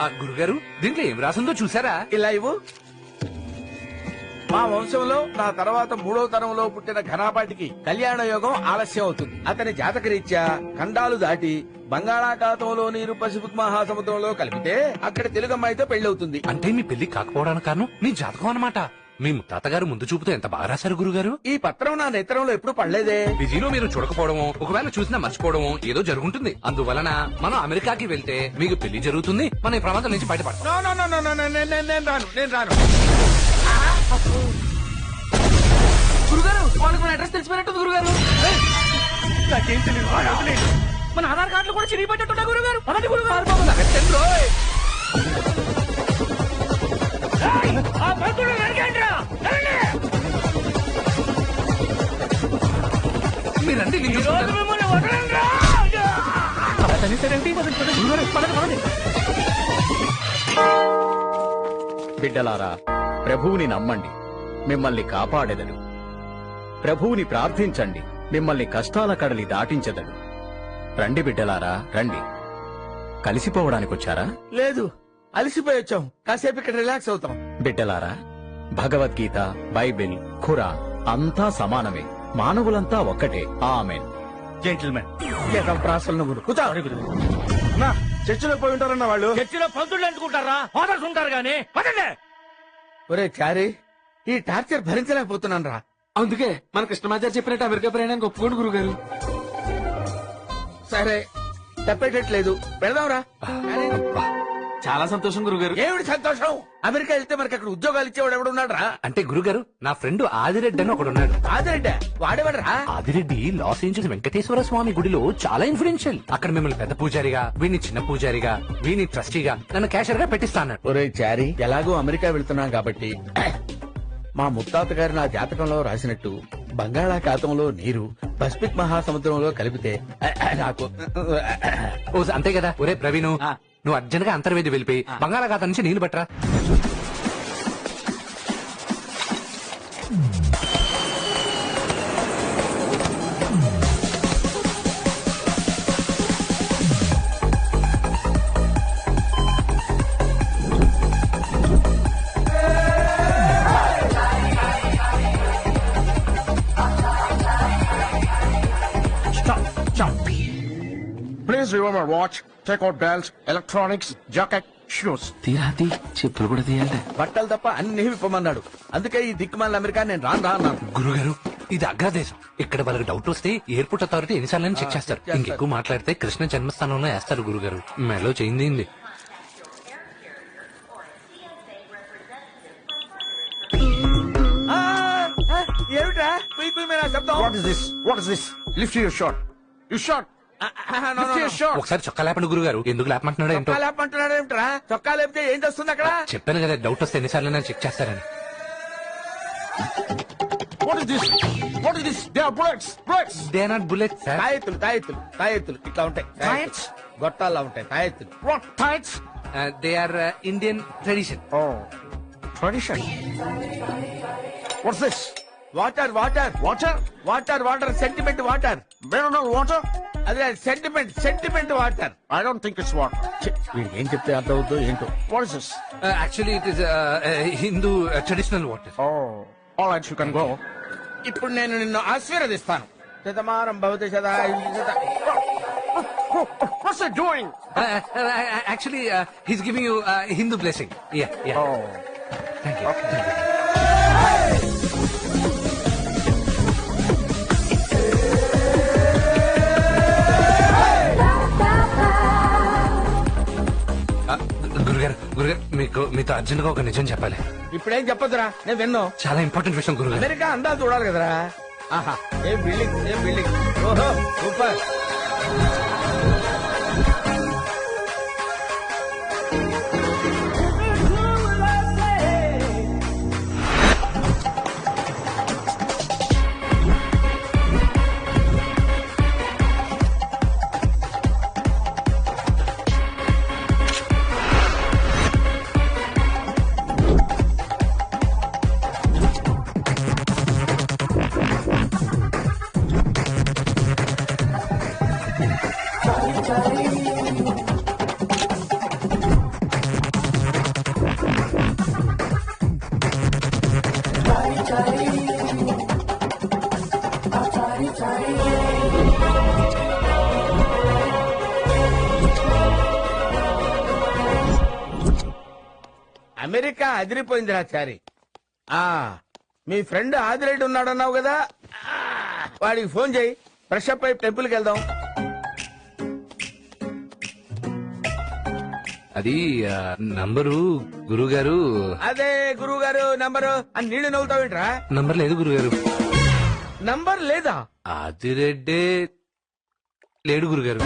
ఆ, గురుగారు దీంట్లో ఏం రాసిందో చూసారా ఇలా ఇవ్వు. మా వంశంలో నా తర్వాత మూడో తరంలో పుట్టిన ఘనాపాటికి కళ్యాణ యోగం ఆలస్యం అవుతుంది. అతని జాతకరీత్యా ఖండాలు దాటి బంగాళాఖాతంలో నీరు పసిఫిక్ మహాసముద్రంలో కలిపితే అక్కడ తెలుగు అమ్మాయితో పెళ్ళవుతుంది అంటే మీ పెళ్ళి కాకపోవడానికి కారణం మీ జాతకం అన్నమాట. మీ తాతగారు ముందు చూపుతో ఎంత బాగా రాశారు గురుగారు? ఈ పత్రం నా నేత్రంలో ఎప్పుడు పడలేదే. బిజీలో మీరు చూడకపోవడమో ఒకవేళ చూసినా మర్చిపోవడమో ఏదో జరుగుంటుంది. అందువలన మనం అమెరికాకి వెళ్తే మీకు పెళ్ళి జరుగుతుంది. మన ఈ ప్రమాదం నుంచి బయటపడతాం. No, no, no, no, no, no, నేను రాను నేను రాను. గురుగారు వాళ్ళకి మన అడ్రస్ తెలిసిపోయినట్టుంది గురుగారు. నాకేం తెలియదు. మన ఆధార్ కార్డులు కూడా చిరిగిపోయేటట్టున్నా గురుగారు. పదండి గురుగారు. ఆ పంతులు బిడ్డలారా ప్రభువుని నమ్మండి మిమ్మల్ని కాపాడెదడు. ప్రభువుని ప్రార్థించండి మిమ్మల్ని కష్టాల కడలి దాటించెదడు. రండి బిడ్డలారా రండి. కలిసిపోవడానికొచ్చారా లేదు అలసిపోయి వచ్చాం. కాసేపు ఇక్కడ రిలాక్స్ అవుతాం. బిడ్డలారా భగవద్గీత బైబిల్ ఖురా అంతా సమానమే. మానవులంతా ఒక్కటే. జెంటిల్మెన్. నా చర్చిలో పోయి ఉంటారన్న వాళ్ళు? చర్చిలో పంతులు అంటుకుంటారా ఫాదర్స్ ఉంటారు గానీ. పదండి. ఒరే చారీ ఈ టార్చర్ భరించలేకపోతున్నాను రా. అందుకే మన కృష్ణమాచారి చెప్పినట్టు అమెరికా ప్రయాణానికి ఒప్పుకోండి గురుగారు. సరే తప్పేటట్లేదు వెళదాంరా కానీ చాలా సంతోషం గురుగారు. ఏమిటి సంతోషం? అమెరికా వెళ్తే మనకి అక్కడ ఉద్యోగాలు ఇచ్చేవాడు ఎవడు ఉన్నాడు రా అంటే గురుగారు నా ఫ్రెండ్ ఆదిరెడ్డి అని ఒకడు ఉన్నాడు ఆదిరెడ్డి? వాడేవాడరా? ఆదిరెడ్డి లాస్ ఏంజల్స్ వెంకటేశ్వర స్వామి గుడిలో చాలా ఇన్ఫ్లుయెన్షియల్ అక్కడ మిమ్మల్ని పెద్ద పూజారిగా వీడిని చిన్న పూజారిగా వీడిని ట్రస్టీగా నన్ను క్యాషియర్గా పెట్టిస్తాను ఒరే చారీ ఎలాగో అమెరికా వెళ్తున్నాం కాబట్టి మా ముత్తాత గారు నా జాతకంలో రాసినట్టు బంగాళాఖాతంలో నీరు పసిఫిక్ మహాసముద్రంలో కలిపితే నాకు ఓ అంతే కదా. ఒరే ప్రవీణ్ నువ్వు అర్జెంట్గా అంతర్వేది వెళ్ళిపోయి బంగాళాఖాతం నుంచి నీళ్ళు పట్టరా. Please remember watch, take out belts, electronics, jacket, shoes. తీరాతి చెప్పులు కూడా తీయాలట బట్టలు తప్ప అన్ని విప్పమన్నాడు అందుకే ఈ దిక్కుమాల అమెరికా నేను రాను రా అన్నాను గురుగారు ఇది అగ్రదేశం ఇక్కడ వాళ్ళకి డౌట్ వస్తే ఎయిర్పోర్ట్ అథారిటీ ఎన్నిసార్లు చెక్ చేస్తారు. ఇంకెక్కువ మాట్లాడితే కృష్ణ జన్మస్థానంలో వేస్తారు గురుగారు మెలో చేయింది ఏమిట్రా కుయ్ కుయ్ మీద శబ్దం What is this? What is this? Lift your shirt. You shot. ఒకసారి చొక్కా లేపండి గురుగారు ఎందుకు లేపమంటున్నాడో ఏంటో ఏమిట్రా చొక్కా లేపితే ఏం చేస్తుంది అక్కడ చెప్పాను కదా డౌట్ వస్తే ఎన్నిసార్లు చెక్ చేస్తారని What is this? What is this? They are bullets. Bullets. They not bullet sir తాయెత్తులు తాయెత్తులు తాయెత్తులు ఇట్లా ఉంటాయి తాయెత్స్? ఉంటాయి తాయెత్తులు? They are Indian tradition Oh, tradition. What's this? Water water Water? Water water sentiment water Mineral water? అదే sentiment sentiment water I don't think it's water. వీడికి ఏం చెప్తే అర్థం అవుతుందో ఏంటో. What is this? Actually it is Hindu traditional water Oh, all right, you can go. ఇప్పుడు నేను నిన్ను ఆశీర్వదిస్తాను. శతమానం భవతి సదా What's it doing? Actually he's giving you Hindu blessing ya ya Oh, thank you గురుగారు మీకు మీతో అర్జెంట్గా ఒక నిజం చెప్పాలి. ఇప్పుడేం చెప్పొద్దురా? నేను విన్ను. చాలా ఇంపార్టెంట్ విషయం గురుగారు. అమెరికా అందాలు చూడాలి కదరా? ఆహా ఏం బిల్డింగ్ ఏం బిల్డింగ్ ఓహో సూపర్. అమెరికా అదిరిపోయిందిరా చారి ఆ మీ ఫ్రెండ్ ఆదిరెడ్డి ఉన్నాడన్నావు కదా? వాడికి ఫోన్ చేయి. ఫ్రెష్ అప్ అయి టెంపుల్కి వెళ్దాం. అది ఆ, నంబరు గురుగారు. అదే గురువు గారు నంబరు. అని నీళ్ళు నవ్వుతావేంట్రా? నంబర్ లేదు గురుగారు. నంబర్ లేదా? ఆదిరెడ్డే లేడు గురుగారు.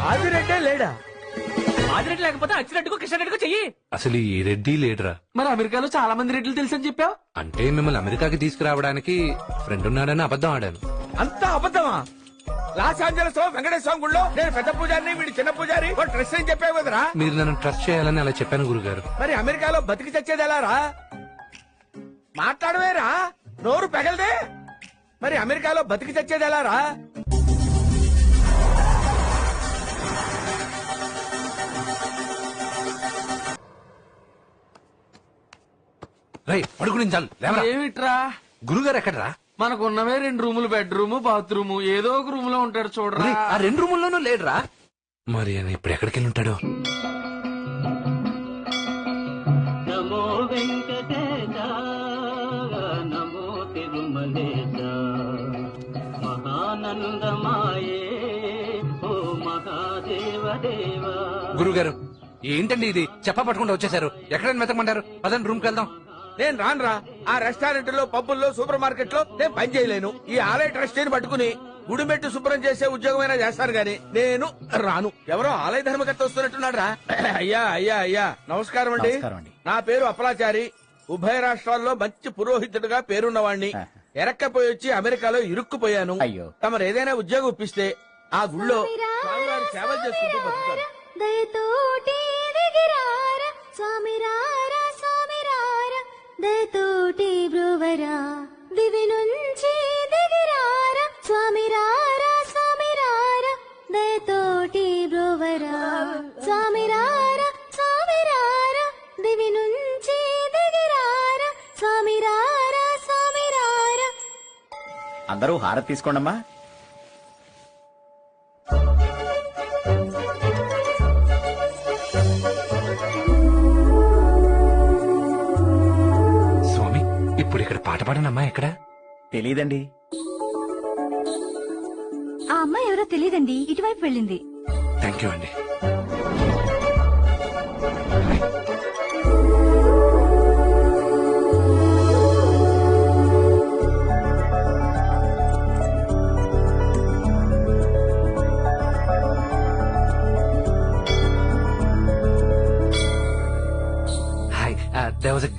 ఆదిరెడ్డే లేడా? ఆదిరెడ్డి లేకపోతే అచ్చినట్టుకో కిషన్ రెడ్డికో చెయ్యి. అసలు ఈ రెడ్డి లేడురా. మరి అమెరికాలో చాలా మంది రెడ్లు తెలుసని చెప్పావు? అంటే మిమ్మల్ని అమెరికాకి తీసుకురావడానికి ఫ్రెండ్ ఉన్నాడని అబద్ధం ఆడాను. అంత అబద్ధమా? లాస్ ఏంజలస్లో వెంకటేశ్వర స్వామి గుళ్ళో నేను పెద్ద పూజారిని వీడి చిన్న పూజారి వాడు ట్రస్ట్ అని చెప్పావు కదరా. మీరు నన్ను ట్రస్ట్ చేయాలని అలా చెప్పాను గురుగారు. మరి అమెరికాలో బతికి చచ్చేది ఎలా రా మాట్లాడవేరా నోరు పెగలదే. మరి అమెరికాలో బతికి చచ్చేది ఎలా రా రై పడుకుని చాలు లేవరా. ఏమిట్రా? గురుగారు ఎక్కడరా? మనకున్నవే రెండు రూములు బెడ్రూమ్ బాత్రూమ్ ఏదో ఒక రూమ్లో ఉంటాడు చూడరా. రేయ్, ఆ రెండు రూముల్లోనూ లేడురా. మరి ఆయన ఇప్పుడు ఎక్కడికి వెళ్ళి ఉంటాడు? నమో వెంకటేశ నమో తిరుమలేశ. మహానందమాయే ఓ మహాదేవ దేవా గురుగారు ఏంటండి ఇది? చెప్ప పట్టుకుంటూ వచ్చేసారు ఎక్కడైనా వెతకమంటారు? పదండి రూమ్కి వెళ్దాం. నేను రానురా. ఆ రెస్టారెంట్లో పబ్బుల్లో సూపర్ మార్కెట్లో నేను పని చేయలేను. ఈ ఆలయ ట్రస్టీని పట్టుకుని గుడిమెట్టు శుభ్రం చేసే ఉద్యోగమైనా చేస్తాను గాని నేను రాను. ఎవరో ఆలయ ధర్మకర్త వస్తున్నట్టున్నాడు రా అయ్యా అయ్యా అయ్యా. నమస్కారం అండి. నా పేరు అప్పలాచారి. ఉభయ రాష్ట్రాల్లో మంచి పురోహితుడిగా పేరున్నవాణ్ణి. ఎరక్కపోయి వచ్చి అమెరికాలో ఇరుక్కుపోయాను. అయ్యో. తమరు ఏదైనా ఉద్యోగం ఇప్పిస్తే ఆ గుళ్ళో సేవలు చేసుకుంటూ బతుకుతాను దయతోటి దిగిరార స్వామిరార స్వామిరార దయతోటి బ్రువరా దివి నుంచి దిగిరార స్వామిరార స్వామిరార దయతోటి బ్రువరా స్వామిరార స్వామిరార దివి నుంచి దిగిరార స్వామిరార స్వామిరార. అందరూ హారతి తీసుకోండమ్మా. ఇప్పుడు ఇక్కడ పాట పాడనమ్మా ఎక్కడ? తెలీదండి. ఆ అమ్మాయి ఎవరో తెలియదండి ఇటువైపు వెళ్ళింది. థ్యాంక్ యూ అండి.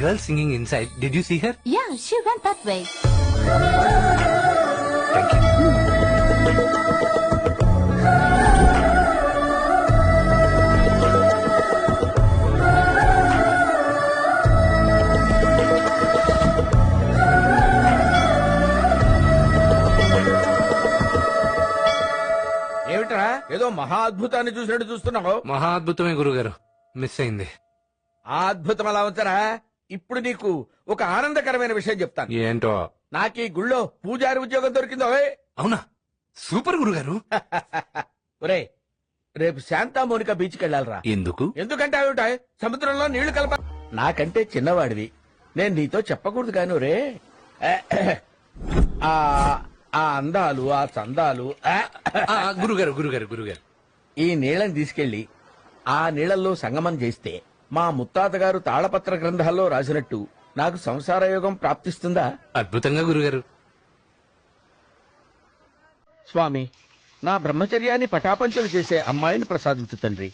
Girl singing inside. Did you see her? Ya she went that way Thank you. ఏమిట్రా ఏదో మహా అద్భుతాన్ని చూసినట్టు చూస్తున్నావు మహా అద్భుతమే గురుగారు మిస్ అయింది ఆ అద్భుతం అలా ఉంచరా ఇప్పుడు నీకు ఒక ఆనందకరమైన విషయం చెప్తాను. ఏంటో? నాకు ఈ గుళ్ళో పూజారి ఉద్యోగం దొరికిందో. అవునా? సూపర్ గురుగారు. ఒరేయ్ రేపు శాంతా మోనిక బీచ్కి వెళ్ళాలరా ఎందుకు? ఎందుకంటే అవి సముద్రంలో నీళ్ళు కలప. నాకంటే చిన్నవాడివి. నేను నీతో చెప్పకూడదు కాను రే ఆ ఆ అందాలు ఆ చందాలు ఆ, ఆ, గురుగారు గురుగారు గురుగారు. ఈ నీళ్ళని తీసుకెళ్ళి ఆ నీళ్ళల్లో సంగమం చేస్తే మా ముత్తాత గారు తాళపత్ర గ్రంథాల్లో రాసినట్టు నాకు సంసార యోగం ప్రాప్తిస్తుందా? అద్భుతంగా గురుగారు. స్వామి నా బ్రహ్మచర్యాన్ని పటాపంచలు చేసే అమ్మాయిని ప్రసాదించు తండ్రి.